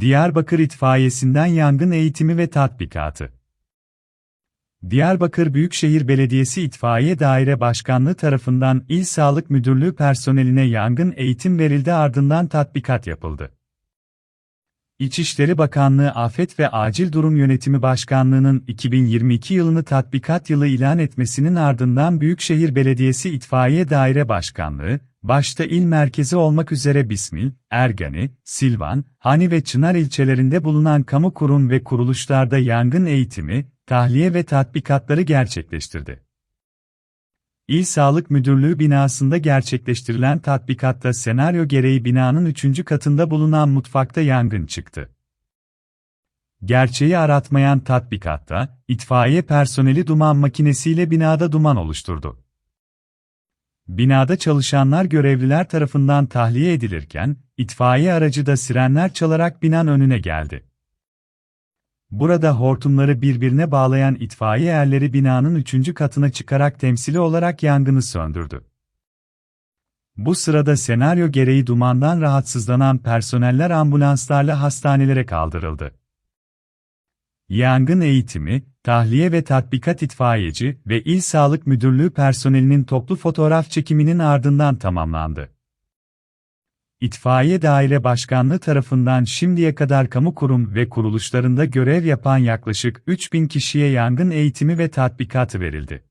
Diyarbakır İtfaiyesi'nden yangın eğitimi ve tatbikatı. Diyarbakır Büyükşehir Belediyesi İtfaiye Daire Başkanlığı tarafından İl Sağlık Müdürlüğü personeline yangın eğitim verildi ardından tatbikat yapıldı. İçişleri Bakanlığı Afet ve Acil Durum Yönetimi Başkanlığı'nın 2022 yılını tatbikat yılı ilan etmesinin ardından Büyükşehir Belediyesi İtfaiye Daire Başkanlığı, başta il merkezi olmak üzere Bismil, Ergani, Silvan, Hani ve Çınar ilçelerinde bulunan kamu kurum ve kuruluşlarda yangın eğitimi, tahliye ve tatbikatları gerçekleştirdi. İl Sağlık Müdürlüğü binasında gerçekleştirilen tatbikatta senaryo gereği binanın üçüncü katında bulunan mutfakta yangın çıktı. Gerçeği aratmayan tatbikatta, itfaiye personeli duman makinesiyle binada duman oluşturdu. Binada çalışanlar görevliler tarafından tahliye edilirken, itfaiye aracı da sirenler çalarak binanın önüne geldi. Burada hortumları birbirine bağlayan itfaiye erleri binanın üçüncü katına çıkarak temsili olarak yangını söndürdü. Bu sırada senaryo gereği dumandan rahatsızlanan personeller ambulanslarla hastanelere kaldırıldı. Yangın eğitimi, tahliye ve tatbikat itfaiyeci ve İl Sağlık Müdürlüğü personelinin toplu fotoğraf çekiminin ardından tamamlandı. İtfaiye Daire Başkanlığı tarafından şimdiye kadar kamu kurum ve kuruluşlarında görev yapan yaklaşık 3000 kişiye yangın eğitimi ve tatbikatı verildi.